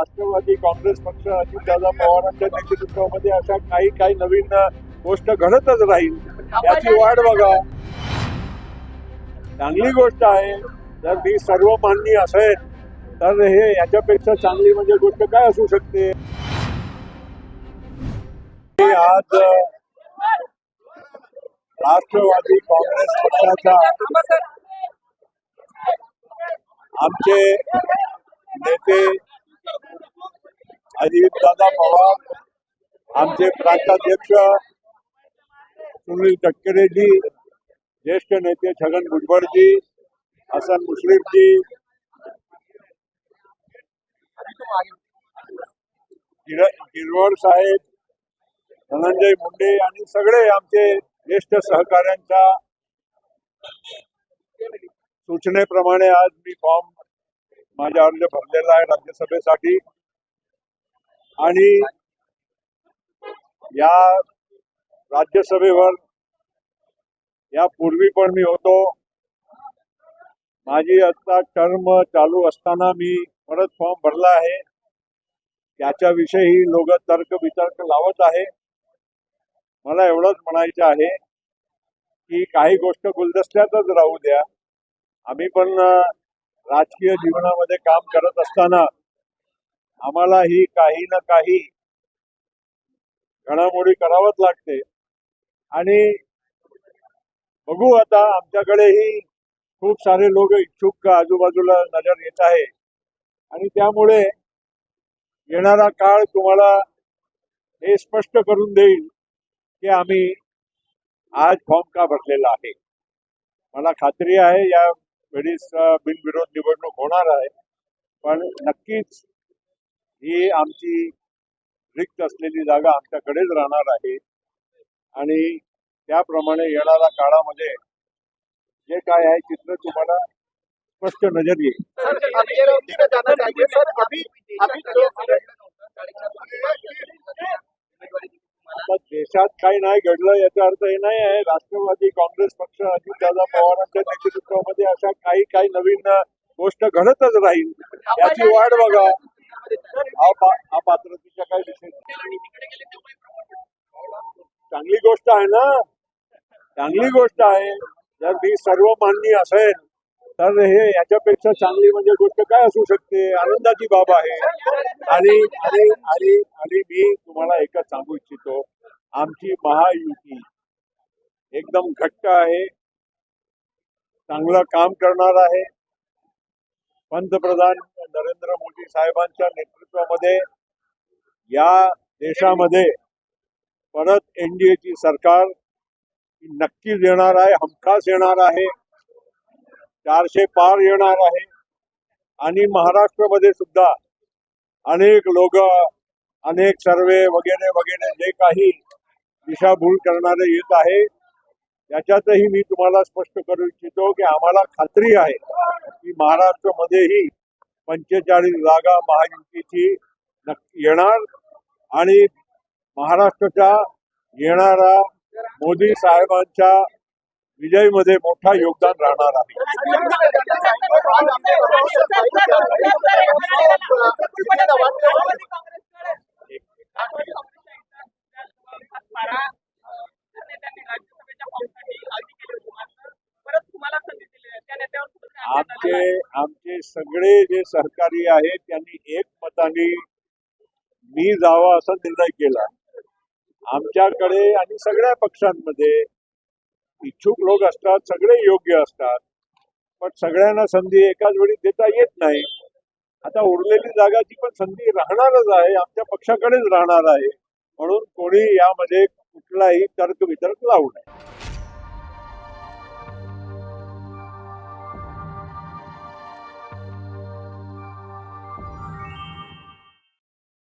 राष्ट्रवादी काँग्रेस पक्ष अजितदादा पवारांच्या नेतृत्वामध्ये अशा काही काही नवीन गोष्ट घडतच राहील याची वाट बघा. चांगली गोष्ट आहे. जर मी सर्वमान्य असेल तर हे याच्यापेक्षा चांगली म्हणजे गोष्ट काय असू शकते? आज राष्ट्रवादी काँग्रेस पक्षाच्या आमचे नेते अजितदादा पवार आमचे प्रांताध्यक्ष सुनील तटकरेजी ज्येष्ठ नेते छगन भुजबळजी हसन मुश्रीफजी. गिर- गिरवड साहेब धनंजय मुंडे आणि सगळे आमचे ज्येष्ठ सहकाऱ्यांच्या सूचनेप्रमाणे आज मी फॉर्म माझा अर्ज भरलेला आहे राज्यसभेसाठी. आणि या राज्यसभेवर यापूर्वी पण मी होतो. माझी आता टर्म चालू असताना मी परत फॉर्म भरला आहे. त्याच्याविषयी लोक तर्क वितर्क लावत आहे. मला एवढंच म्हणायचं आहे की काही गोष्ट गुलदस्त्यातच राहू द्या. आम्ही पण राजकीय जीवनामध्ये काम करत असताना आम्हाला ही काही ना काही घडामोडी करावंच लागते. आणि बघू आता आमच्याकडेही खूप सारे लोक इच्छुक आजूबाजूला नजर येत आहे. आणि त्यामुळे येणारा काळ तुम्हाला हे स्पष्ट करून देईल की आम्ही आज फॉर्म का भरलेला आहे. मला खात्री आहे या वेळेस बिनविरोध निवडणूक होणार आहे. पण नक्कीच ही आमची रिक्त असलेली जागा आमच्याकडेच राहणार आहे. आणि त्याप्रमाणे येणाऱ्या काळामध्ये जे काय आहे चित्र तुम्हाला स्पष्ट नजर येईल. देशात काही नाही घडलं याचा अर्थ हे नाही आहे. राष्ट्रवादी काँग्रेस पक्ष अजितदादा पवारांच्या नेतृत्वामध्ये अशा काही काही नवीन गोष्ट घडतच राहील. याची वाट बघा. हा पा- काही विषय चांगली गोष्ट आहे ना? चांगली गोष्ट आहे. जर मी सर्वमान्य असेल तर हे याच्यापेक्षा चांगली म्हणजे गोष्ट काय असू शकते? आनंदाची बाब आहे. आणि आणि आणि आणि मी तुम्हाला एकच सांगू इच्छितो. आमची महायुती एकदम घट्ट आहे. चांगलं काम करणार आहे. पंतप्रधान नरेंद्र मोदी साहेबांच्या नेतृत्वामध्ये या देशामध्ये परत एनडीएची सरकार नक्कीच येणार आहे हमखास येणार आहे चारशे पार येणार आहे. आणि महाराष्ट्रामध्ये सुद्धा अनेक लोक अनेक सर्वे वगैरे वगैरे जे काही दिशाभूल करणारे येत आहे त्याच्यातही मी तुम्हाला स्पष्ट करू इच्छितो की आम्हाला खात्री आहे की महाराष्ट्रामध्येही पंचेचाळीस जागा महायुतीची नक्की येणार आणि महाराष्ट्राच्या येणारा मोदी साहेबांच्या विजयमध्ये मोठा योगदान राहणार आहे. आमचे आमचे सगळे जे सहकारी आहेत त्यांनी एक मताने मी जावा असा निर्णय केला. आमच्याकडे आणि सगळ्या पक्षांमध्ये इच्छुक लोक असतात सगळे योग्य असतात पण सगळ्यांना संधी एकाच वेळी देता येत नाही. आता उरलेली जागाची पण संधी राहणारच आहे आमच्या पक्षाकडेच राहणार आहे. म्हणून कोणी यामध्ये कुठलाही तर्क वितर्क लावू नये.